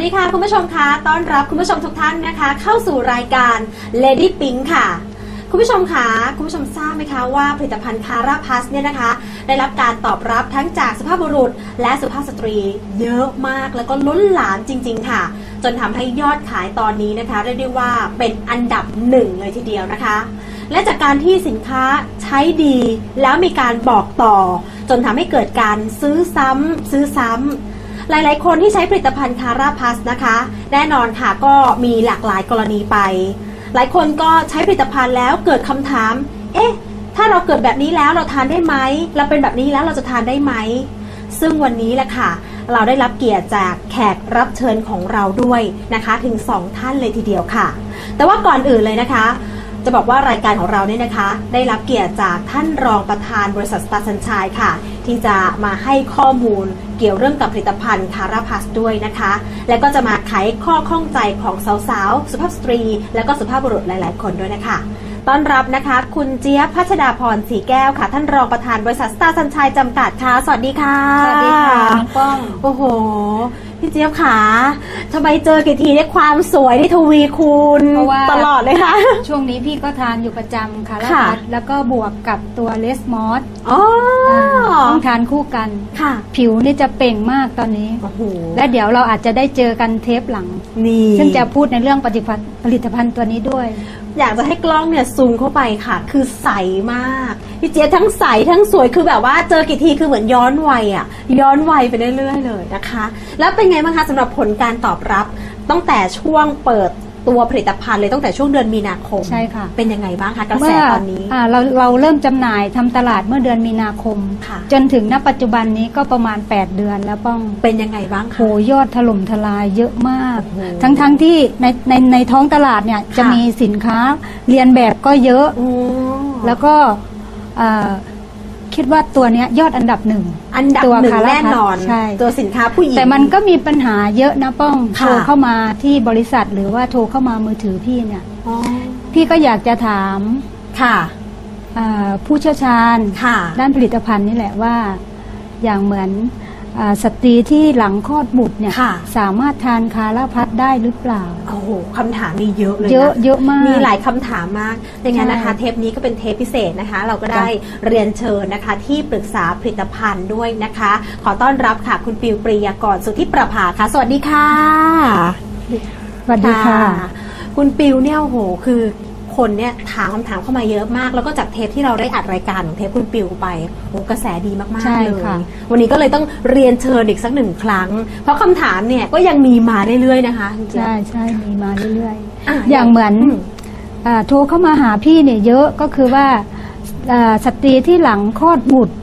วัสดีค่ะ คุณผู้ชมคะต้อนรับคุณผู้ชมทุกท่านนะคะ เข้าสู่รายการ Lady Pink ค่ะ คุณผู้ชมคะคุณผู้ชมทราบไหมคะว่าผลิตภัณฑ์คาราพัสเนี่ยนะคะ ได้รับการตอบรับทั้งจากสุภาพบุรุษ และสุภาพสตรี เยอะมากแล้วก็ล้นหลามจริง ๆ ค่ะ จนทำให้ยอดขายตอนนี้นะคะเรียกได้ว่าเป็นอันดับหนึ่งเลยทีเดียวนะคะ และจากการที่สินค้าใช้ดีแล้วมีการบอกต่อ จนทำให้เกิดการซื้อซ้ำซื้อซ้ำ หลายๆ คนที่ใช้ผลิตภัณฑ์คาราพัสนะคะ แน่นอนค่ะก็มีหลากหลายกรณีไป หลายคนก็ใช้ผลิตภัณฑ์แล้วเกิดคำถาม เอ๊ะ ถ้าเราเกิดแบบนี้แล้วเราทานได้ไหม เราเป็นแบบนี้แล้วเราจะทานได้ไหม ซึ่งวันนี้แหละค่ะ เราได้รับเกียรติจากแขกรับเชิญของเราด้วยนะคะถึง 2 ท่านเลยทีเดียวค่ะ แต่ว่าก่อนอื่นเลยนะคะจะบอกว่ารายการของเราเนี่ยนะคะ ได้รับเกียรติจากท่านรองประธานบริษัทสตาร์สัญชัยค่ะ ที่จะมาให้ข้อมูล เกี่ยวเรื่องกับผลิตภัณฑ์คาราพัสด้วยนะคะ และก็จะมาไขข้อข้องใจของสาวๆ สุภาพสตรี และก็สุภาพบุรุษหลาย ๆ คนด้วยนะคะ ต้อนรับนะคะ คุณเจี๊ยบพัชดาพรสีแก้วค่ะ ท่านรองประธานบริษัทสตาร์สัญชัยจำกัดค่ะ สวัสดีค่ะ สวัสดีค่ะน้องป้อง โอ้โห พี่เจี๊ยบขาทำไมเจอกี่ทีได้ความสวยที่ทวีคูณเพราะว่า ตลอดเลยค่ะช่วงนี้พี่ก็ทานอยู่ประจำค่ะแล้วค่ะก็แล้วก็บวกกับตัวเลสมอสอ๋อต้องทานคู่กัน ค่ะ ผิวนี่จะเปล่งมากตอนนี้ โอ้โห และเดี๋ยวเราอาจจะได้เจอกันเทปหลัง นี่ ซึ่งจะพูดในเรื่องผลิตภัณฑ์ผลิตภัณฑ์ตัวนี้ด้วย อยากจะให้กล้องเนี่ยซูมเข้าไปค่ะ คือใสมากพี่เจี๊ยบทั้งใสทั้งสวยคือแบบว่าเจอกี่ทีคือเหมือนย้อนวัยอะย้อนวัยไปเรื่อยๆเลยนะคะ แล้วเป็นไงบ้างคะสำหรับผลการตอบรับ ตั้งแต่ช่วงเปิดตัวผลิตภัณฑ์เลยตั้งแต่ช่วงเดือนมีนาคมใช่ค่ะ เป็นยังไงบ้างคะกระแสเมื่อตอนนี้อ่าเราเราเริ่มจำหน่ายทำตลาดเมื่อเดือนมีนาคม ค่ะ จนถึงณปัจจุบันนี้ก็ประมาณ 8 เดือนแล้วป้องเป็นยังไงบ้างโหคะ ยอดถล่มทลายเยอะมาก โอ้โหทั้งทั้งที่ในในในท้องตลาดเนี่ยจะมีสินค้าเรียนแบบก็เยอะโอ้แล้วก็เอ่อ คิดว่าตัวเนี้ยยอดอันดับหนึ่ง อันดับตัวหนึ่งคาราแน่นอน ใช่ ตัวสินค้าผู้หญิง แต่มันก็มีปัญหาเยอะนะป้องค่ะโทรเข้ามาที่บริษัทหรือว่าโทรเข้ามามือถือพี่เนี่ย อ๋อพี่ก็อยากจะถามค่ะเอ่อผู้เชี่ยวชาญ ค่ะ ด้านผลิตภัณฑ์นี่แหละว่า อย่างเหมือนอา สตรีที่หลังคลอดบุตรเนี่ยค่ะ สามารถทานคาราพัดได้หรือเปล่า โอ้โหคำถามมีเยอะเลยนเยอะเยอะมาก มีหลายคำถามมากดังนั้นนะคะใช่เทปนี้ก็เป็นเทปพิเศษนะคะ เราก็ได้เรียนเชิญนะคะ ที่ปรึกษาผลิตภัณฑ์ด้วยนะคะ ขอต้อนรับค่ะคุณปิวปรียากรสุทธิประภาค่ะ สวัสดีค่ะ สวัสดีค่ะ คุณปิวเนี่ยโอ้โห คือ คนเนี่ยถามคำถามเข้ามาเยอะมาก แล้วก็จากเทปที่เราได้อัดรายการของเทปคุณปิวไปโอ้กระแสดีมากใช่ๆเลยค่ะ วันนี้ก็เลยต้องเรียนเชิญอีกสักหนึ่งครั้ง เพราะคำถามเนี่ยก็ยังมีมาเรื่อยๆนะคะคุณเจี๊ยบ ใช่ใช่มีมาเรื่อยอะๆ อย่างเหมือนอืม อ่าโทรเข้ามาหาพี่เนี่ยเยอะก็คือว่าอ่าสตรีที่หลังคลอดบุตร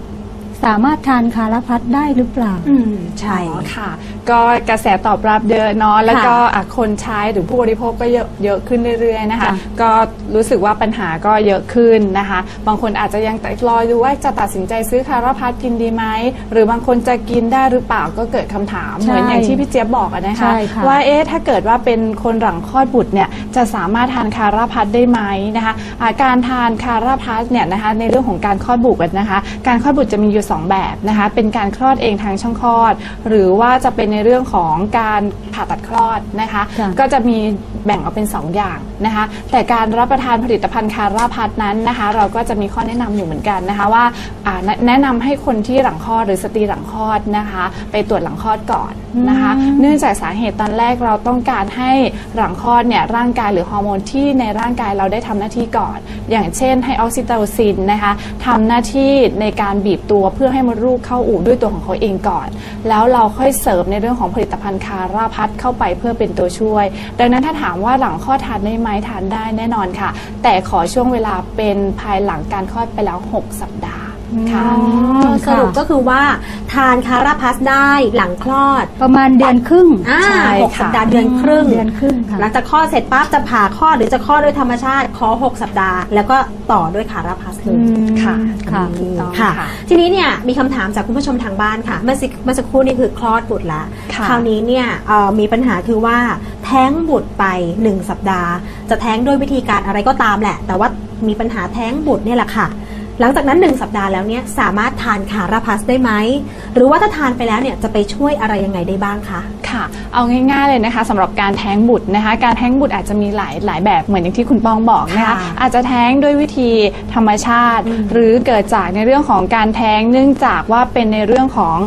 สามารถทานคาราพัดได้หรือเปล่า อืมใช่ อ๋อค่ะ ก็กระแสตอบรับเยอะเนาะแล้วก็อะคนใช้หรือผู้บริโภคก็เยอะเยอะขึ้นเรื่อยๆนะคะจ้ะก็รู้สึกว่าปัญหาก็เยอะขึ้นนะคะ บางคนอาจจะยังรอดูว่าจะตัดสินใจซื้อคาราพัดกินดีไหมหรือบางคนจะกินได้หรือเปล่าก็เกิดคำถามใช่เหมือนอย่างที่พี่เจี๊ยบบอกอะนะคะใช่ค่ะว่าเอ๊ะถ้าเกิดว่าเป็นคนหลังคลอดบุตรเนี่ยจะสามารถทานคาราพัดได้ไหมนะคะอ่าการทานคาราพัดเนี่ยนะคะในเรื่องของการคลอดบุตรนะคะ การคลอดบุตรจะมีอยู่สองแบบนะคะเป็นการคลอดเองทางช่องคลอด หรือว่าจะเป็นในเรื่องของการผ่าตัดคลอดนะคะจ้ะก็จะมีแบ่งออกเป็น 2 อย่างนะคะ แต่การรับประทานผลิตภัณฑ์คาราพัดนั้นนะคะ เราก็จะมีข้อแนะนำอยู่เหมือนกันนะคะว่าอ่าแนะแนะนำให้คนที่หลังคลอดหรือสตรีหลังคลอดนะคะ ไปตรวจหลังคลอดก่อนนะคะ เนื่องจากสาเหตุตอนแรกเราต้องการให้หลังคลอดเนี่ยร่างกายหรือฮอร์โมนที่ในร่างกายเราได้ทำหน้าที่ก่อน อย่างเช่นให้ออกซิโตซินนะคะทำหน้าที่ในการบีบตัวเพื่อื่อให้มดลูกเข้าอู่ด้วยตัวของเขาเองก่อน แล้วเราค่อยเสริมในเรื่องของผลิตภัณฑ์คาราพัดเข้าไปเพื่อเป็นตัวช่วย ดังนั้นถ้าถามว่าหลังคลอดทานได้ไหมทานได้แน่นอนค่ะ แต่ขอช่วงเวลาเป็นภายหลังการคลอดไปแล้ว 6 สัปดาห์ ค่ะอ๋อสรุปก็คือว่าทานคาราพัสได้หลังคลอดประมาณเดือนครึ่งอ่าใช่หกค่ะสัปดาห์เดือนครึ่ง เดือนครึ่งค่ะ หลังจากคลอดเสร็จปั๊บจะผ่าคลอดหรือจะคลอดด้วยธรรมชาติขอ 6 สัปดาห์ แล้วก็ต่อด้วยคาราพัสเลยค่ะค่ะอืถูกมต้องค่ะ ค่ะ ทีนี้เนี่ยมีคำถามจากคุณผู้ชมทางบ้านค่ะ เมื่อสักเมื่อสักครู่นี่คือคลอดบุตรแล้วค่ะ คราวนี้เนี่ยเอ่อมีปัญหาคือว่าแท้งบุตรไป 1 สัปดาห์ จะแท้งด้วยวิธีการอะไรก็ตามแหละ แต่ว่ามีปัญหาแท้งบุตรเนี่ยแหละค่ะ หลังจากนั้น 1 สัปดาห์แล้วเนี่ยสามารถทานคาราพัสได้ไหม หรือว่าถ้าทานไปแล้วเนี่ยจะไปช่วยอะไรยังไงได้บ้างคะค่ะ เอาง่ายๆเลยนะคะสำหรับการแท้งบุตรนะคะ การแท้งบุตรอาจจะมีหลายหลายแบบเหมือนอย่างที่คุณปองบอกนะคะค่ะอาจจะแท้งด้วยวิธีธรรมชาติ หรือเกิดจากในเรื่องของการแท้งเนื่องจากว่าเป็นในเรื่องของ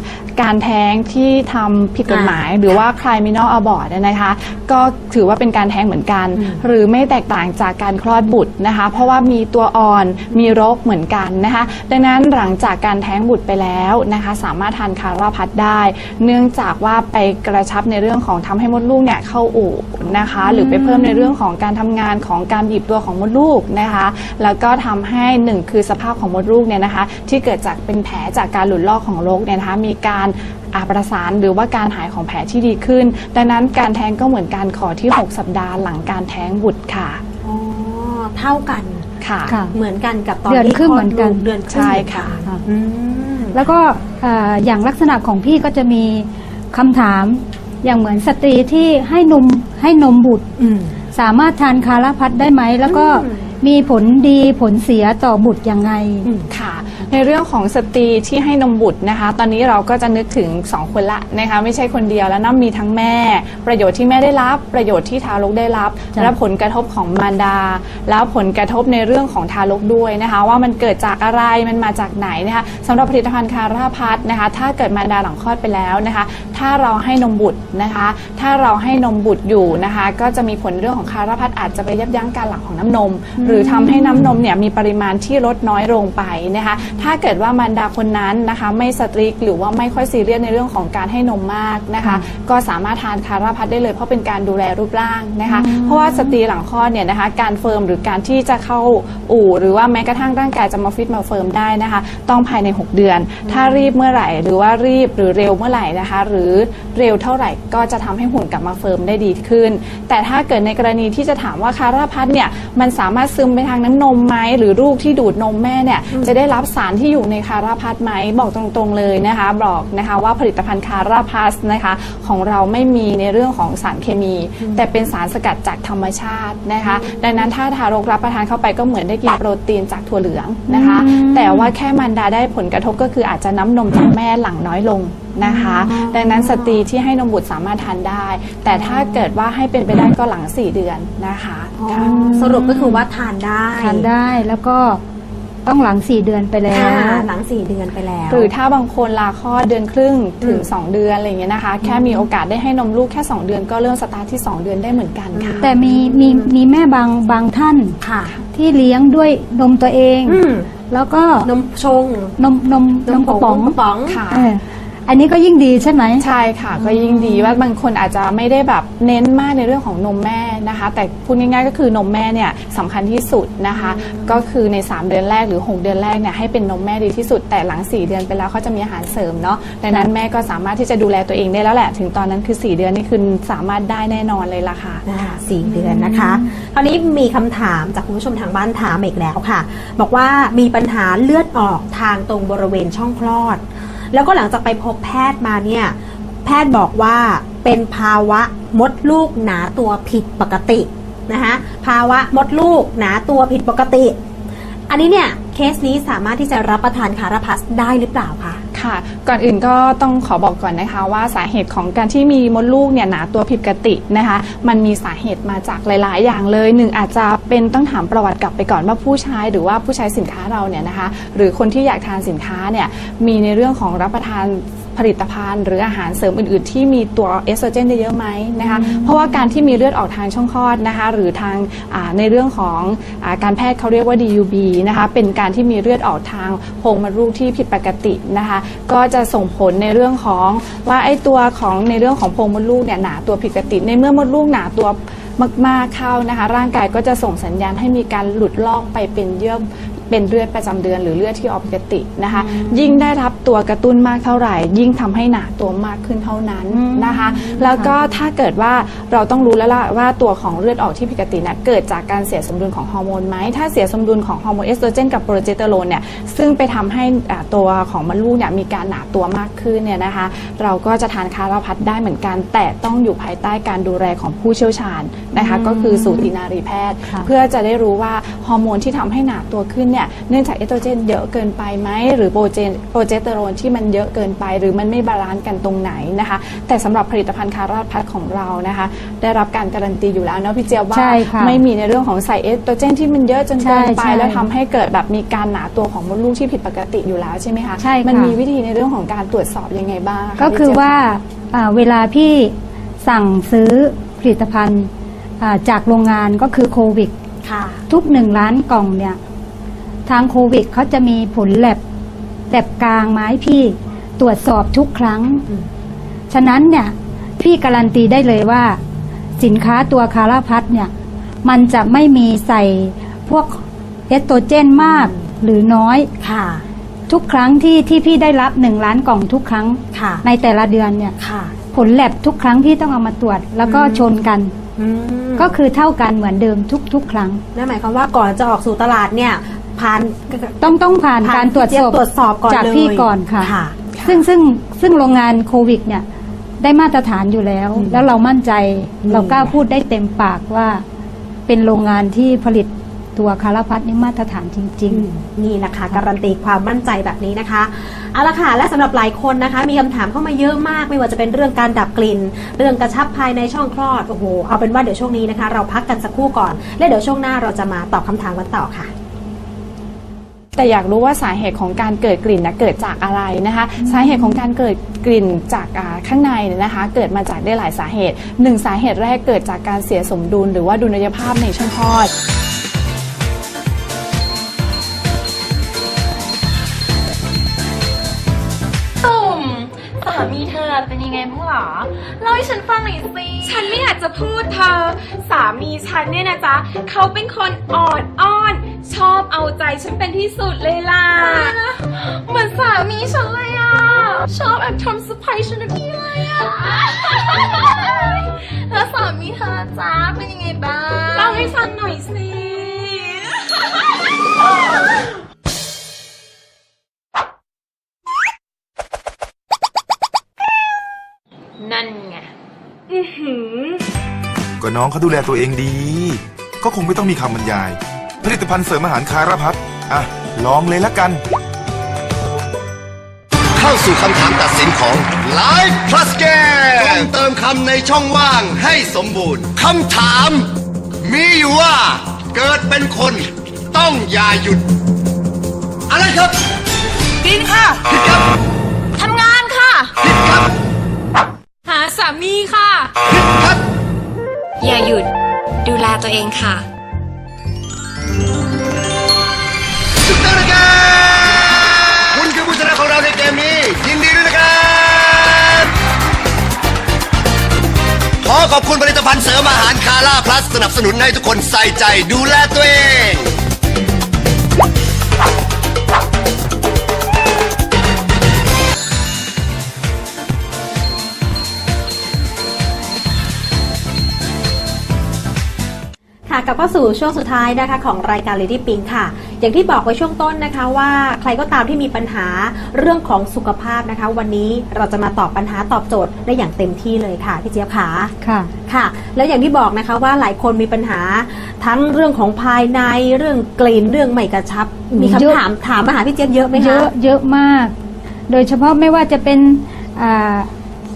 การแท้งที่ทำผิดกฎหมาย หรือว่า criminal abort นะคะ ก็ถือว่าเป็นการแท้งเหมือนกัน หรือไม่แตกต่างจากการคลอดบุตรนะคะ เพราะว่ามีตัวอ่อนมีรกเหมือนกันนะคะ ดังนั้นหลังจากการแท้งบุตรไปแล้วนะคะ สามารถทานคาราพัดได้ เนื่องจากว่าไปกระชับในเรื่องของทำให้มดลูกเนี่ยเข้าอู่นะคะ หรือไปเพิ่มในเรื่องของการทำงานของการบีบตัวของมดลูกนะคะ แล้วก็ทำให้หนึ่งคือสภาพของมดลูกเนี่ยนะคะ ที่เกิดจากเป็นแผลจากการหลุดลอกของโรคเนี่ยนะคะมีการอาประสานหรือว่าการหายของแผลที่ดีขึ้น ดังนั้นการแท้งก็เหมือนการขอที่ 6 สัปดาห์หลังการแท้งบุตรค่ะ อ๋อ เท่ากัน ค่ะ ค่ะเหมือนกันกับตอนเดือนที่ครึ่งลเหมือนกัน ลูเดือนครึ่งใช่เหมือนค่ะกันค่ะ อืม แล้วก็เอ่ออย่างลักษณะของพี่ก็จะมีคำถาม อย่างเหมือนสตรีที่ให้นมให้นมบุตร อืม สามารถทานคาราพัดได้ไหม แล้วก็อืม มีผลดีผลเสียต่อบุตรยังไง อืมค่ะ ในเรื่องของสตรีที่ให้นมบุตรนะคะ ตอนนี้เราก็จะนึกถึง 2 คนละนะคะ ไม่ใช่คนเดียวแล้วนะมีทั้งแม่ ประโยชน์ที่แม่ได้รับ ประโยชน์ที่ทารกได้รับจ้ะและผลกระทบของมารดา แล้วผลกระทบในเรื่องของทารกด้วยนะคะ ว่ามันเกิดจากอะไรมันมาจากไหนนะคะสำหรับผลิตภัณฑ์คาราพัดนะคะ ถ้าเกิดมารดาหลังคลอดไปแล้วนะคะ ถ้าเราให้นมบุตรนะคะ ถ้าเราให้นมบุตรอยู่นะคะ ก็จะมีผลเรื่องของคาราพัดอาจจะไปยับยั้งการหลั่งของน้ำนม หรือทำให้น้ำนมเนี่ยมีปริมาณที่ลดน้อยลงไปนะคะถ้าเกิดว่ามารดาคนนั้นนะคะไม่สตริกหรือว่าไม่ค่อยซีเรียสในเรื่องของการให้นมมากนะคะ ก็สามารถทานคาราพัดได้เลยเพราะเป็นการดูแลรูปร่างนะคะ เพราะว่าสตรีหลังคลอดเนี่ยนะคะการเฟิร์มหรือการที่จะเข้าอู่ หรือว่าแม้กระทั่งร่างกายจะมาฟิตมาเฟิร์มได้นะคะ ต้องภายใน 6 เดือน ถ้ารีบเมื่อไหร่ หรือว่ารีบหรือเร็วเมื่อไหร่นะคะ หรือเร็วเท่าไหร่ก็จะทำให้หุ่นกลับมาเฟิร์มได้ดีขึ้น แต่ถ้าเกิดในกรณีที่จะถามว่าคาราพัดเนี่ยมันสามารถซึมไปทางน้ำนมไหมหรือลูกที่ดูดนมแม่เนี่ยจะได้รับสารที่อยู่ในคาราพัดไหมบอกตรงๆเลยนะคะ บอกนะคะว่าผลิตภัณฑ์คาราพัสนะคะของเราไม่มีในเรื่องของสารเคมี แต่เป็นสารสกัดจากธรรมชาตินะคะ ดังนั้นถ้าทารกรับประทานเข้าไปก็เหมือนได้กินโปรตีนจากถั่วเหลืองนะคะ แต่ว่าแค่มันดาได้ผลกระทบก็คืออาจจะน้ำนมจากแม่หลั่งน้อยลงนะคะ ดังนั้นสตรีที่ให้นมบุตรสามารถทานได้ แต่ถ้าเกิดว่าให้เป็นไปได้ก็หลัง 4 เดือนนะคะอ๋อค่ะสรุปก็คือว่าทานได้ ทานได้แล้วก็ ต้องหลังสี่เดือนไปแล้ว อ่าหลังสี่เดือนไปแล้ว หรือถ้าบางคนลาคลอดเดือนครึ่งถึง2เดือนอะไรอย่างเงี้ยนะคะ แค่มีโอกาสได้ให้นมลูกแค่ 2 เดือนก็เริ่มสตาร์ทที่ 2 เดือนได้เหมือนกันค่ะ แต่มีมีมีแม่บางบางท่านค่ะ ที่เลี้ยงด้วยนมตัวเอง อืมแล้วก็นมชงนมนมนมกระป๋อง นมกระป๋อง ค่ะ เออ อันนี้ก็ยิ่งดีใช่ไหม ใช่ค่ะ ก็ยิ่งดีว่าบางคนอาจจะไม่ได้แบบเน้นมากในเรื่องของนมแม่นะคะ แต่พูดง่ายๆก็คือนมแม่เนี่ยสำคัญที่สุดนะคะ ก็คือใน 3 เดือนแรกหรือ 6 เดือนแรกเนี่ยให้เป็นนมแม่ดีที่สุด แต่หลัง 4 เดือนไปแล้วเขาจะมีอาหารเสริมเนาะดังนั้นแม่ก็สามารถที่จะดูแลตัวเองได้แล้วแหละ ถึงตอนนั้นคือ 4 เดือนนี่คือสามารถได้แน่นอนเลยล่ะค่ะอ่าสี่เดือนนะคะคราวนี้มีคำถามจากคุณผู้ชมทางบ้านถามอีกแล้วค่ะ บอกว่ามีปัญหาเลือดออกทางตรงบริเวณช่องคลอด แล้วก็หลังจากไปพบแพทย์มาเนี่ย แพทย์บอกว่าเป็นภาวะมดลูกหนาตัวผิดปกตินะคะภาวะมดลูกหนาตัวผิดปกติ อันนี้เนี่ยเคสนี้สามารถที่จะรับประทานคาราพัสได้หรือเปล่าคะ ค่ะ ก่อนอื่นก็ต้องขอบอกก่อนนะคะว่าสาเหตุของการที่มีมดลูกเนี่ยหนาตัวผิดปกตินะคะ มันมีสาเหตุมาจากหลาย ๆ อย่างเลยหนึ่งอาจจะเป็นต้องถามประวัติกลับไปก่อนว่าผู้ใช้หรือว่าผู้ใช้สินค้าเราเนี่ยนะคะ หรือคนที่อยากทานสินค้าเนี่ยมีในเรื่องของรับประทาน ผลิตภัณฑ์ หรืออาหารเสริมอื่น ๆ ที่มีตัวเอสโตรเจนเยอะไหมนะคะเพราะว่าการที่มีเลือดออกทางช่องคลอดนะคะหรือทางอ่าในเรื่องของอาการแพทย์เขาเรียกว่า DUB นะคะเป็นการที่มีเลือดออกทางโพรงมดลูกที่ผิดปกตินะคะก็จะส่งผลในเรื่องของว่าไอ้ตัวของในเรื่องของโพรงมดลูกเนี่ยหนาตัวผิดปกติ ในเมื่อมดลูกหนาตัวมากๆเข้านะคะร่างกายก็จะส่งสัญญาณให้มีการหลุดลอกไปเป็นเยื่อ เป็นเลือดประจำเดือนหรือเลือดที่ออกปกตินะคะ ยิ่งได้รับตัวกระตุ้นมากเท่าไหร่ ยิ่งทำให้หนาตัวมากขึ้นเท่านั้นนะคะ แล้วก็ถ้าเกิดว่าเราต้องรู้แล้วล่ะว่าตัวของเลือดออกที่ผิดปกตินะเกิดจากการเสียสมดุลของฮอร์โมนไหมถ้าเสียสมดุลของฮอร์โมนเอสโตรเจนกับโปรเจสเตอโรนเนี่ยซึ่งไปทำให้อ่าตัวของมดลูกเนี่ยมีการหนาตัวมากขึ้นเนี่ยนะคะ เราก็จะทานคาราพัดได้เหมือนกัน แต่ต้องอยู่ภายใต้การดูแลของผู้เชี่ยวชาญนะคะ ก็คือสูตินารีแพทย์ค่ะเพื่อจะได้รู้ว่าฮอร์โมนที่ทำให้หนาตัวขึ้นเนี่ยเนี่ยเนื่องจากเอสโตรเจนเยอะเกินไปไหมหรือโปรเจนโปรเจสเตอโรนที่มันเยอะเกินไป หรือมันไม่บาลานซ์กันตรงไหนนะคะ แต่สำหรับผลิตภัณฑ์คาราพัดของเรานะคะ ได้รับการการันตีอยู่แล้วเนาะพี่เจี๊ยบว่าใช่ค่ะไม่มีในเรื่องของใส่เอสโตรเจนที่มันเยอะจนเกินไปใช่ใช่แล้วทำให้เกิดแบบมีการหนาตัวของมดลูกที่ผิดปกติอยู่แล้วใช่ไหมคะใช่ค่ะมันมีวิธีในเรื่องของการตรวจสอบยังไงบ้างะก็คือพี่เจี๊ยบว่าอ่าเวลาพี่สั่งซื้อผลิตภัณฑ์อ่าจากโรงงานก็คือโควิดค่ะทุกหนึ่งล้านกล่องเนี่ย ทางโควิดเขาจะมีผลแลบแลบกลางไมาให้พี่ตรวจสอบทุกครั้งอืมฉะนั้นเนี่ย พี่การันตีได้เลยว่า สินค้าตัวคาราพัทเนี่ย มันจะไม่มีใส่พวกเอสโตรเจนมากหรือน้อยค่ะ ทุกครั้งที่ที่พี่ได้รับหนึ่งล้านกล่องทุกครั้งค่ะ ในแต่ละเดือนเนี่ยค่ะ ผลแลบทุกครั้งพี่ต้องเอามาตรวจแล้วก็อืมชนกันอืมก็คือเท่ากันเหมือนเดิมทุก ๆ ครั้ง นั่นหมายความว่าก่อนจะออกสู่ตลาดเนี่ย ผ่านต้องต้องผ่านผ่านการตรวจสอบตรวจสอบก่อนจากเลยพี่ก่อนค่ะ ค่ะ ซึ่งซึ่งซึ่งโรงงานโควิดเนี่ยได้มาตรฐานอยู่แล้ว อืมแล้วเรามั่นใจอืม เรากล้าพูดได้เต็มปากว่า เป็นโรงงานที่ผลิตตัวคาราพัทนี่มาตรฐานจริงอืมนี่แหละค่ะการันตีความมั่นใจแบบนี้นะคะเอาละค่ะและสำหรับหลายคนนะคะ มีคำถามเข้ามาเยอะมาก ไม่ว่าจะเป็นเรื่องการดับกลิ่น เรื่องกระชับภายในช่องคลอดโอ้โหเอาเป็นว่าเดี๋ยวช่วงนี้นะคะ เราพักกันสักครู่ก่อน และเดี๋ยวช่วงหน้าเราจะมาตอบคำถามกันต่อค่ะ แต่อยากรู้ว่าสาเหตุของการเกิดกลิ่นนะเกิดจากอะไรนะคะ สาเหตุของการเกิดกลิ่นจากอ่าข้างในเนี่ยนะคะ เกิดมาจากได้หลายสาเหตุหนึ่งสาเหตุแรกเกิดจากการเสียสมดุล หรือว่าดุลยภาพในช่องคลอดตุ่มสามีเธอเป็นยังไงบ้างหรอเล่าให้ฉันฟังหน่อยสิฉันไม่อยากจะพูดเธอ สามีฉันเนี่ยนะจ๊ะเขาเป็นคนอ่อนอ้อน ชอบเอาใจฉันเป็นที่สุดเลยล่ะ เหมือนสามีฉันเลยอะ ชอบแอบทำเซอร์ไพรส์ฉันนะพี่เลยอะ แล้วสามีเธอจ้าเป็นยังไงบ้างเล่าให้ฟังหน่อยสิ นั่นไง อือหือ ก็น้องเขาดูแลตัวเองดี ก็คงไม่ต้องมีคำบรรยายผ ลิตภัณฑ์เสริมอาหารคาราพัดอะ ลองเลยละกัน เข้าสู่คำถามตัดสินของ Live Plus Game เติมคำในช่องว่างให้สมบูรณ์คำถาม มีอยู่ว่า เกิดเป็นคนต้องอย่าหยุด อะไรครับกินค่ะ ผิดครับทำงานค่ะ ผิดครับหาสามีค่ะ ผิดครับ อย่าหยุด ดูแลตัวเองค่ะ ขอขอบคุณผลิตภัณฑ์เสริมอาหารคาร่าพลัสสนับสนุนให้ทุกคนใส่ใจดูแลตัวเองค่ะกลับเข้าสู่ช่วงสุดท้ายนะคะของรายการ Lady Pink ค่ะ อย่างที่บอกไว้ช่วงต้นนะคะว่าใครก็ตามที่มีปัญหาเรื่องของสุขภาพนะคะ วันนี้เราจะมาตอบปัญหาตอบโจทย์ได้อย่างเต็มที่เลยค่ะพี่เจี๊ยบขาๆค่ะค่ะ แล้วอย่างที่บอกนะคะว่าหลายคนมีปัญหาทั้งเรื่องของภายในเรื่องกลิ่นเรื่องไม่กระชับ มีเยอะคำถามถามมาหาพี่เจี๊ยบเยอะไหมเยคะอะเยอะมาก โดยเฉพาะไม่ว่าจะเป็นอ่า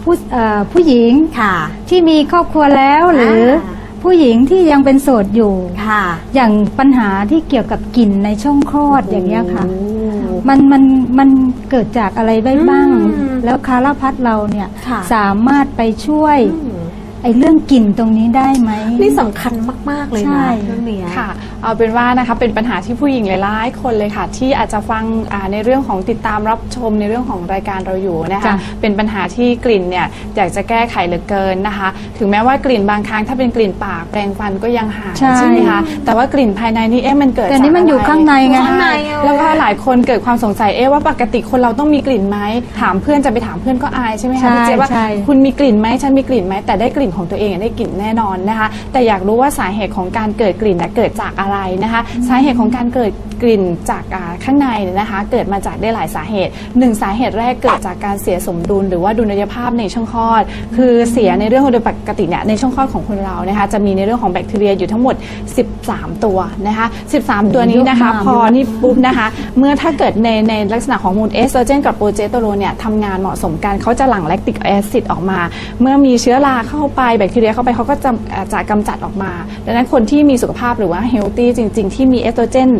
ผู้อ่าผู้หญิงค่ะที่มีครอบครัวแล้วหรืออา ผู้หญิงที่ยังเป็นโสดอยู่ ค่ะ อย่างปัญหาที่เกี่ยวกับกลิ่นในช่องคลอดอย่างเงี้ยค่ะโอ้มันมันมันเกิดจากอะไรได้บ้าง อืมแล้วคาราพัดเราเนี่ยค่ะ สามารถไปช่วยอืม ไอ้เรื่องกลิ่นตรงนี้ได้ไหม นี่สำคัญมาก ๆ เลยใช่ นะเรื่องเนี้ย ค่ะเอาเป็นว่านะคะเป็นปัญหาที่ผู้หญิงหลายๆคนเลยค่ะ ที่อาจจะฟังอ่าในเรื่องของติดตามรับชมในเรื่องของรายการเราอยู่นะคะ จ้ะ เป็นปัญหาที่กลิ่นเนี่ยอยากจะแก้ไขเหลือเกินนะคะ ถึงแม้ว่ากลิ่นบางครั้งถ้าเป็นกลิ่นปากแปรงฟันก็ยังหายใช่ไหมคะแต่ว่ากลิ่นภายในนี่เอ๊ะมันเกิดแต่นี่มันอยู่จกะไรข้างในไง ข้างในใช่แล้วก็หลายคนเกิดความสงสัยเอ๊ะว่าปกติคนเราต้องมีกลิ่นไหมถามเพื่อนจะไปถามเพื่อนก็อายใช่ไหมคะใช่พี่เจ๊ว่าใช่ คุณมีกลิ่นไหมฉันมีกลิ่นไหมแต่ได้กลิ่นของตัวเองได้กลิ่นแน่นอนนะคะ แต่อยากรู้ว่าสาเหตุของการเกิดกลิ่นนะเกิดจากอะไรนะคะ สาเหตุของการเกิดกลิ่นจากอ่าข้างในเนี่ยนะคะ เกิดมาจากได้หลายสาเหตุหนึ่งสาเหตุแรกเกิดจากการเสียสมดุล หรือว่าดุลยภาพในช่องคลอด คือเสียในเรื่องของโดยปกติเนี่ยในช่องคลอดของคนเรานะคะจะมีในเรื่องของแบคทีเรียอยู่ทั้งหมด 13 ตัวนะคะ 13 ตัวนี้นะคะเยอะมากพอนี่ปุ๊บนะคะ เมื่อถ้าเกิดในในลักษณะของฮอร์โมนเอสโตรเจนกับโปรเจสเตอโรนเนี่ยทำงานเหมาะสมกันเขาจะหลั่งแลคติกแอซิดออกมา เมื่อมีเชื้อราเข้าไปไปแบคทีเรียเข้าไปเขาก็จะอ่าจะกำจัดออกมา ดังนั้นคนที่มีสุขภาพหรือว่าเฮลตี้จริง ๆ ที่มีเอสโตรเจน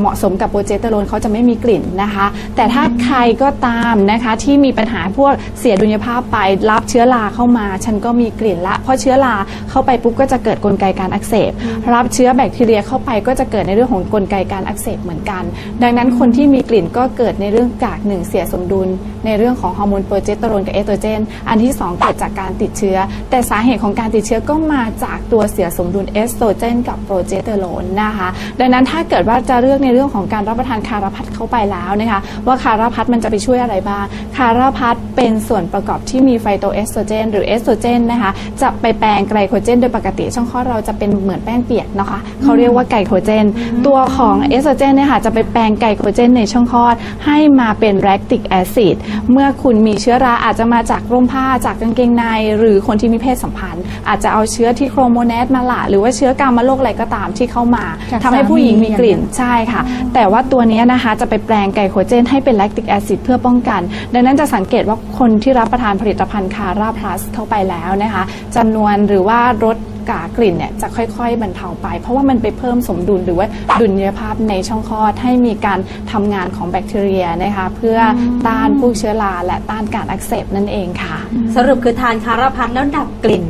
เหมาะสมกับโปรเจสเตอโรนเขาจะไม่มีกลิ่นนะคะ แต่ถ้าใครก็ตามนะคะที่มีปัญหาพวกเสียดุลยภาพไปรับเชื้อราเข้ามา ฉันก็มีกลิ่นละ เพราะเชื้อราเข้าไปปุ๊บก็จะเกิดกลไกการอักเสบ รับเชื้อแบคทีเรียเข้าไปก็จะเกิดในเรื่องของกลไกการอักเสบเหมือนกัน ดังนั้นคนที่มีกลิ่นก็เกิดในเรื่องกากหนึ่งเสียสมดุล ในเรื่องของฮอร์โมนโปรเจสเตอโรนกับเอสโตรเจน อันที่ 2 เกิดจากการติดเชื้อ แต่สาเหตุของการติดเชื้อก็มาจากตัวเสียสมดุลเอสโตรเจนกับโปรเจสเตอโรนนะคะ ดังนั้นถ้าเกิดว่าจะเลือกในเรื่องของการรับประทานคาราพัดเข้าไปแล้วนะคะ ว่าคาราพัดมันจะไปช่วยอะไรบ้าง คาราพัดเป็นส่วนประกอบที่มีไฟโตเอสโตรเจนหรือเอสโตรเจนนะคะ จะไปแปลงไกลโคเจน โดยปกติช่องคลอดเราจะเป็นเหมือนแป้งเปียกนะคะเขาเรียกว่าไกลโคเจน ตัวของเอสโตรเจนเนี่ยค่ะจะไปแปลงไกลโคเจนในช่องคลอดให้มาเป็นแลคติกแอซิดเมื่อคุณมีเชื้อราอาจจะมาจากร่มผ้าจากกางเกงใน หรือคนที่มีเพศสัมพันธ์ อาจจะเอาเชื้อที่โครโมเนสมาละ หรือว่าเชื้อกามโรคอะไรก็ตามที่เข้ามาจากทำให้ผู้หญิงมีกลิ่นสามีใช่ค่ะ แต่ว่าตัวเนี้ยนะคะจะไปแปลงไกลโคเจนให้เป็นแลคติกแอซิดเพื่อป้องกัน ดังนั้นจะสังเกตว่าคนที่รับประทานผลิตภัณฑ์คาราพลัสเข้าไปแล้วนะคะจำนวนหรือว่ารสกากลิ่นเนี่ยจะค่อย ๆ บรรเทาไป เพราะว่ามันไปเพิ่มสมดุลหรือว่าดุลยภาพในช่องคลอดให้มีการทำงานของแบคทีเรียนะคะเพื่อต้านพวกเชื้อราและต้านการอักเสบนั่นเองค่ะ สรุปคือทานคาราพัดแล้วดับกลิ่น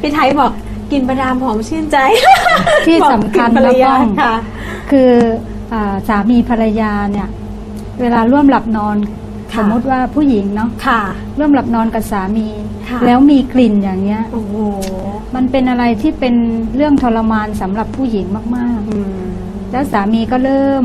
พี่ไทยบอกกินประดามหอมชื่นใจ ที่บอกสำคัญภรรนะยาป้องค่ะคืออาสามีภรรยาเนี่ย เวลาร่วมหลับนอนค่ะ สมมติว่าผู้หญิงเนาะค่ะ ร่วมหลับนอนกับสามีค่ะแล้วมีกลิ่นอย่างเงี้ยโอ้โหมันเป็นอะไรที่เป็นเรื่องทรมานสำหรับผู้หญิงมากอืมๆแล้วสามีก็เริ่ม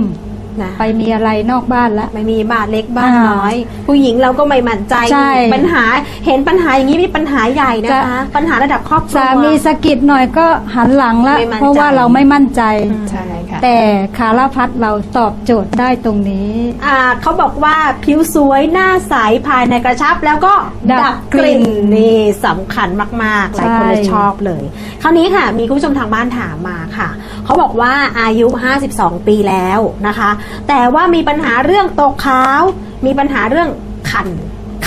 นะไปมีอะไรนอกบ้านแล้วไม่มีบาทเล็กบ้านอ่าน้อย ผู้หญิงเราก็ไม่มั่นใจใช่ ปัญหาเห็นปัญหาอย่างนี้มีปัญหาใหญ่นะคะ ปัญหาระดับครอบครัว สามีสะกิดหน่อยก็หันหลังละ ไม่มั่นใจ เพราะว่าเราไม่มั่นใจ ใช่ค่ะแต่คาราพัดเราตอบโจทย์ได้ตรงนี้ อ่าเขาบอกว่าผิวสวยหน้าใสภายในกระชับ แล้วก็ดับดับกลิ่นกลิ่น นี่สำคัญมากๆหลายคนเลยใช่ ชอบเลย คราวนี้ค่ะ มีคุณผู้ชมทางบ้านถามมาค่ะ เขาบอกว่าอายุ 52 ปีแล้วนะคะแต่ว่ามีปัญหาเรื่องตกขาว มีปัญหาเรื่องคัน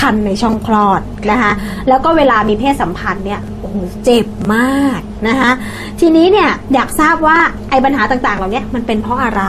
คันในช่องคลอดนะคะแล้วก็เวลามีเพศสัมพันธ์เนี่ยโอ้โหเจ็บมากนะคะทีนี้เนี่ยอยากทราบว่าไอ้ปัญหาต่างๆเหล่านี้มันเป็นเพราะอะไร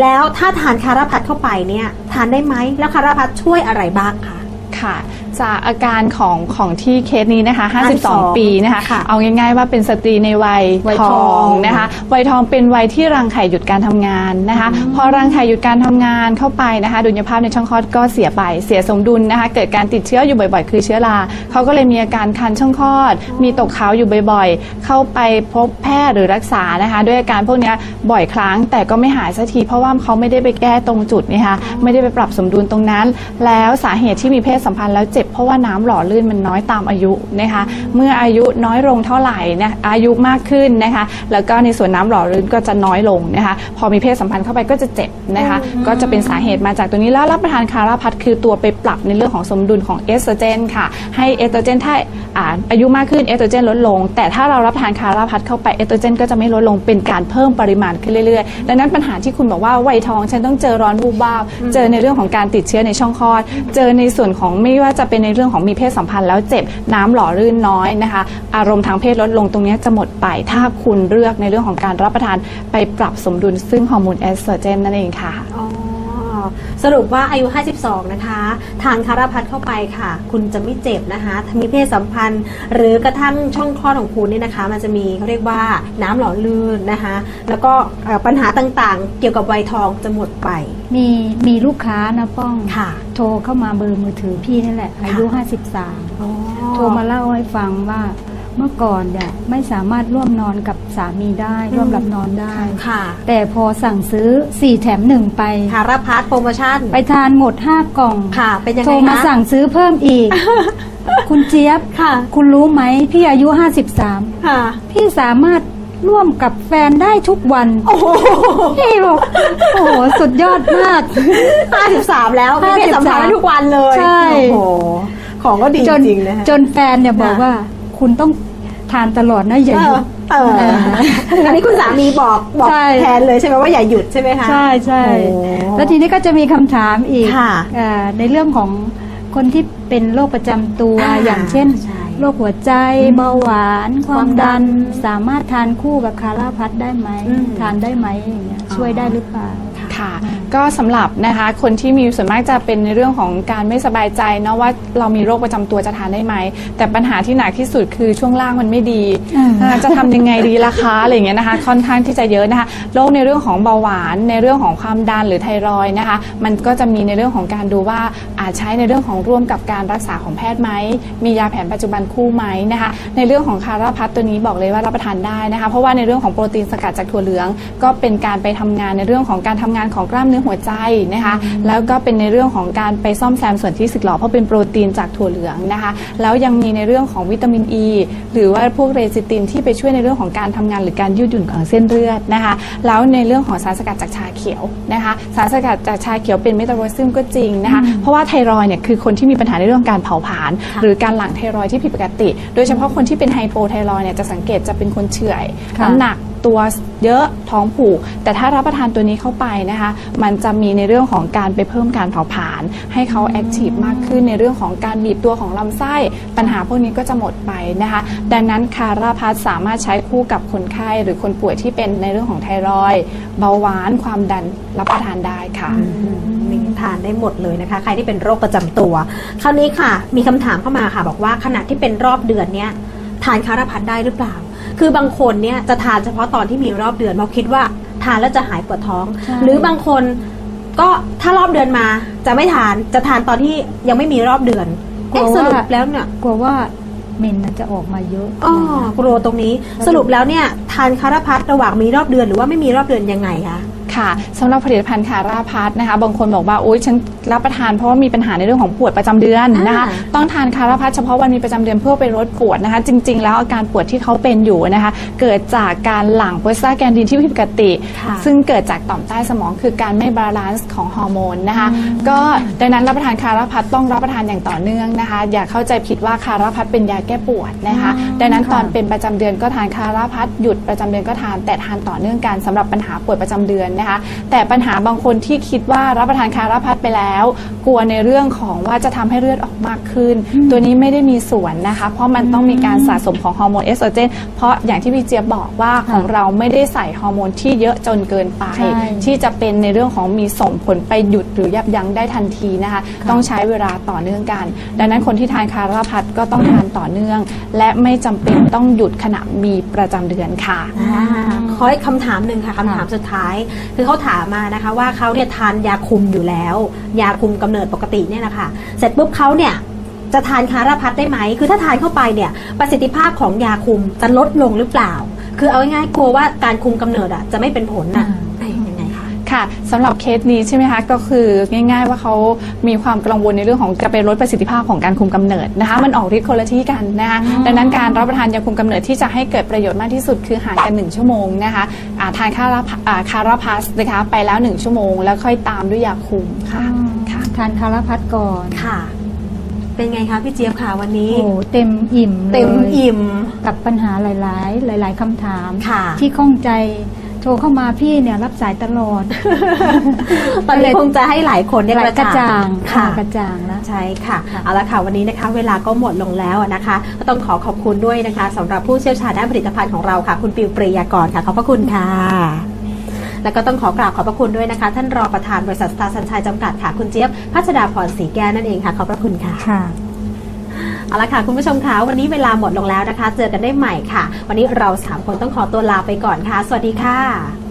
แล้วถ้าทานคาราพัดเข้าไปเนี่ยทานได้ไหมแล้วคาราพัดช่วยอะไรบ้างคะค่ะ จากอาการของของที่เคสนี้นะคะ 52 52ปีนะคะค่ะเอาง่ายๆว่าเป็นสตรีในวัยวัยททอองงนะคะ วัยทองเป็นวัยที่รังไข่หยุดการทำงานนะคะ พอรังไข่หยุดการทำงานเข้าไปนะคะ ดุลยภาพในช่องคลอดก็เสียไป เสียสมดุลนะคะ เกิดการติดเชื้ออยู่บ่อยๆ คือเชื้อรา เขาก็เลยมีอาการคันช่องคลอด มีตกขาวอยู่บ่อยๆ เข้าไปพบแพทย์หรือรักษานะคะ ด้วยอาการพวกเนี้ยบ่อยครั้งแต่ก็ไม่หายสักทีเพราะว่าเขาไม่ได้ไปแก้ตรงจุดนะคะ ไม่ได้ไปปรับสมดุลตรงนั้น แล้วสาเหตุที่มีเพศสัมพันธ์แล้วเจ็บเพราะว่าน้ำหล่อลื่นมันน้อยตามอายุนะคะ เมื่ออายุน้อยลงเท่าไหร่นะอายุมากขึ้นนะคะ แล้วก็ในส่วนน้ำหล่อลื่นก็จะน้อยลงนะคะ พอมีเพศสัมพันธ์เข้าไปก็จะเจ็บนะคะ ก็จะเป็นสาเหตุมาจากตัวนี้แล้วรับประทานคาราพัดคือตัวไปปรับในเรื่องของสมดุลของเอสโตรเจนค่ะ ให้เอสโตรเจนถ้าอ่าอายุมากขึ้นเอสโตรเจนลดลง แต่ถ้าเรารับประทานคาราพัดเข้าไปเอสโตรเจนก็จะไม่ลดลงเป็นการเพิ่มปริมาณขึ้นเรื่อยๆ ดังนั้นปัญหาที่คุณบอกว่าวัยทองฉันต้องเจอร้อนบูบวาบเจอในเรื่องของการติดเชื้อในช่องคลอด เจอในส่วนของไม่ว่าจะเป็นเป็นในเรื่องของมีเพศสัมพันธ์แล้วเจ็บน้ำหล่อลื่นน้อยนะคะ อารมณ์ทางเพศลดลงตรงนี้จะหมดไป ถ้าคุณเลือกในเรื่องของการรับประทานไปปรับสมดุลซึ่งฮอร์โมนเอสโตรเจนนั่นเองค่ะ สรุปว่าอายุ 52 นะคะ ทานคาราพัดเข้าไปค่ะ คุณจะไม่เจ็บนะคะมีเพศสัมพันธ์ หรือกระทั่งช่องคลอดของคุณเนี่ยนะคะ มันจะมีเขาเรียกว่าน้ำหล่อลื่นนะคะ แล้วก็เอ่อปัญหาต่างๆ เกี่ยวกับวัยทองจะหมดไป มีมีลูกค้านะป้องค่ะ โทรเข้ามาเบอร์มือถือพี่นี่แหละ อายุ 53โทรมาเล่าให้ฟังว่า เมื่อก่อนเนี่ยไม่สามารถร่วมนอนกับสามีได้ ร่วมหลับนอนได้ ค่ะ แต่พอสั่งซื้อ 4 แถม1ไปคาราพัสโปรโมชั่น ไปทานหมด 5 กล่องค่ะ เป็นยังไงโทรมาคะสั่งซื้อเพิ่มอีก คุณเจี๊ยบค่ะ คุณรู้ไหมพี่อายุ 53 ค่ะ พี่สามารถร่วมกับแฟนได้ทุกวัน โอ้โหพี่บอกโอ้โห สุดยอดมากห้าสิบสามแล้วมีเพศสัมพันธ์ได้ทุกวันเลย ใช่ โอ้โห ของก็ดีจนจริงๆนะฮะจนแฟนเนี่ยบอกค่ะว่า คุณต้องทานตลอดนะอย่าเอหยุอดเออเอออันนี้คุณสามีบอกบอกใช่ แทนเลยใช่ไหมว่าอย่าหยุดใช่ไหมคะ ใช่ใช่โอ้แล้วทีนี้ก็จะมีคำถามอีกค่ะเอ่อในเรื่องของคนที่เป็นโรคประจำตัวอ่าอย่างเช่นใช่โรคหัวใจอืมเบาหวานความดันความดันสามารถทานคู่กับคาราพัดได้ไหมอืม ทานได้ไหมอย่างเงี้ยอ๋อช่วยได้หรือเปล่า ค่ะ ก็สำหรับนะคะคนที่มีส่วนมากจะเป็นในเรื่องของการไม่สบายใจเนาะว่าเรามีโรคประจำตัวจะทานได้ไหม แต่ปัญหาที่หนักที่สุดคือช่วงล่างมันไม่ดีอืมนะคะจะทำยังไงดีล่ะคะอะไรอย่างเงี้ยนะคะ ค่อนข้างที่จะเยอะนะคะโรคในเรื่องของเบาหวานในเรื่องของความดันหรือไทรอยด์นะคะ มันก็จะมีในเรื่องของการดูว่าอาจใช้ในเรื่องของร่วมกับการรักษาของแพทย์ไหมมียาแผนปัจจุบันคู่ไหมนะคะ ในเรื่องของคาราพัทตัวนี้บอกเลยว่ารับประทานได้นะคะ เพราะว่าในเรื่องของโปรตีนสกัดจากถั่วเหลือง ก็เป็นการไปทำงานในเรื่องของการทำงานของกล้ามเนื้อหัวใจนะคะแล้วก็เป็นในเรื่องของการไปซ่อมแซมส่วนที่สึกหรอเพราะเป็นโปรตีนจากถั่วเหลืองนะคะแล้วยังมีในเรื่องของวิตามินอ e, ีหรือว่าพวกเรซิตินที่ไปช่วยในเรื่องของการทำงานหรือการยืดหยุ่นของเส้นเลือดนะคะแล้วในเรื่องของสารสกัดจากชาเขียวนะคะสารสกัดจากชาเขียวเป็นเมตาบอลิซึมก็จริงนะคะเพราะว่าไทรอยด์เนี่ยคือคนที่มีปัญหาในเรื่องการเผาผลาญหรือการหลั่งไทรอยด์ที่ผิดปกติ โดยเฉพาะคนที่เป็นไฮโปไทรอยด์เนี่ยจะสังเกตจะเป็นคนเฉื่อยค่ะน้ำหนัก ตัวเยอะท้องผูก แต่ถ้ารับประทานตัวนี้เข้าไปนะคะ มันจะมีในเรื่องของการไปเพิ่มการเผาผลาญให้เขาแอคทีฟมากขึ้นในเรื่องของการบีบตัวของลำไส้ปัญหาพวกนี้ก็จะหมดไปนะคะ ดังนั้นคาราพัสสามารถใช้คู่กับคนไข้หรือคนป่วยที่เป็นในเรื่องของไทรอยด์เบาหวานความดันรับประทานได้ค่ะมีทานได้หมดเลยนะคะ ใครที่เป็นโรคประจำตัว คราวนี้ค่ะ มีคำถามเข้ามาค่ะ บอกว่าขณะที่เป็นรอบเดือนเนี่ยทานคาราพัดได้หรือเปล่า คือบางคนเนี่ยจะทานเฉพาะตอนที่มีรอบเดือนเพราะคิดว่าทานแล้วจะหายปวดท้อง ใช่ หรือบางคนก็ถ้ารอบเดือนมาจะไม่ทานจะทานตอนที่ยังไม่มีรอบเดือนเอ๊ะสรุปแล้วเนี่ยกลัวว่าเมนมันจะออกมาเยอะอ๋อกลัวตรงนี้สรุปแล้วเนี่ยทานคาราพัดระหว่างมีรอบเดือนหรือว่าไม่มีรอบเดือนยังไงคะ ค่ะสำหรับผลิตภัณฑ์คาราพัทนะคะ บางคนบอกว่าโอ๊ยฉันรับประทานเพราะว่ามีปัญหาในเรื่องของปวดประจำเดือนนะคะ อ่า ต้องทานคาราพัทเฉพาะวันมีประจำเดือนเพื่อไปลดปวดนะคะ จริง ๆ แล้วอาการปวดที่เขาเป็นอยู่นะคะ เกิดจากการหลั่งโพสตาแกนดินที่ผิดปกติ ค่ะซึ่งเกิดจากต่อมใต้สมองคือการไม่บาลานซ์ของฮอร์โมนนะคะ ก็ดังนั้นรับประทานคาราพัทต้องรับประทานอย่างต่อเนื่องนะคะ อย่าเข้าใจผิดว่าคาราพัทเป็นยาแก้ปวดนะคะ ดังนั้นตอนเป็นประจำเดือนก็ทานคาราพัทหยุดประจำเดือนก็ทานแต่ทานต่อเนื่องกันสำหรับปัญหาปวดประจำเดือนนะคะแต่ปัญหาบางคนที่คิดว่ารับประทานคาราพัทไปแล้ว กลัวในเรื่องของว่าจะทำให้เลือดออกมากขึ้น ตัวนี้ไม่ได้มีส่วนนะคะ เพราะมันต้องมีการสะสมของฮอร์โมนเอสโตรเจนเพราะอย่างที่พี่เจี๊ยบบอกว่าของเราไม่ได้ใส่ฮอร์โมนที่เยอะจนเกินไปใช่ที่จะเป็นในเรื่องของมีส่งผลไปหยุดหรือยับยั้งได้ทันทีนะคะ ต้องใช้เวลาต่อเนื่องกัน ดังนั้นคนที่ทานคาราพัทก็ต้องทานต่อเนื่อง และไม่จำเป็นต้องหยุดขณะมีประจำเดือนค่ะอ่าขออีกคำถามหนึ่งค่ะคำถามสุดท้ายคือเขาถามมานะคะว่าเขาเนี่ยทานยาคุมอยู่แล้ว ยาคุมกำเนิดปกติเนี่ยนะคะเสร็จปุ๊บเขาเนี่ยจะทานคาราพัดได้ไหม คือถ้าทานเข้าไปเนี่ยประสิทธิภาพของยาคุมจะลดลงหรือเปล่า คือเอาง่ายๆกลัวว่าการคุมกำเนิดอะจะไม่เป็นผลน่ะ คะค่ะสำหรับเคสนี้ใช่ไหมคะก็คือง่าย ๆ ว่าเขามีความกังวลในเรื่องของจะไปลดประสิทธิภาพของการคุมกำเนิดนะคะ มันออกฤทธิ์คนละที่กันนะคะดังนั้นการรับประทานยาคุมกำเนิดที่จะให้เกิดประโยชน์มากที่สุดคือห่างกัน 1 ชั่วโมงนะคะอ่าทานคาราพะอ่าคาราพัสนะคะไปแล้ว 1 ชั่วโมง แล้วค่อยตามด้วยยาคุมค่ะค่ะ ทานคาราพัดก่อนค่ะ เป็นไงคะพี่เจี๊ยบค่ะวันนี้ โอ้เต็มอิ่มเลยเต็มอิ่ม กับปัญหาหลาย ๆ หลาย ๆคำถาม ค่ะ ที่ข้องใจ โทรเข้ามาพี่เนี่ยรับสายตลอด ตอนนี้คงจะให้หลายคนได้หลายกระจ่างค่ะกระจ่างแล้วใช่ค่ะเอาละค่ะวันนี้นะคะ เวลาก็หมดลงแล้วนะคะ ก็ต้องขอขอบคุณด้วยนะคะสำหรับผู้เชี่ยวชาญด้านผลิตภัณฑ์ของเราค่ะ คุณปิวปรียากรค่ะขอบพระคุณค่ะแล้วก็ต้องขอกราบขอบพระคุณด้วยนะคะ ท่านรองประธานบริษัทสตาร์สัญชัยจำกัดค่ะ คุณเจี๊ยบพัชดาพรศรีแก้วนั่นเองค่ะ ขอบพระคุณค่ะค่ะ เอาละค่ะ คุณผู้ชมคะวันนี้เวลาหมดลงแล้วนะคะ เจอกันได้ใหม่ค่ะ วันนี้เราสามคนต้องขอตัวลาไปก่อนค่ะ สวัสดีค่ะ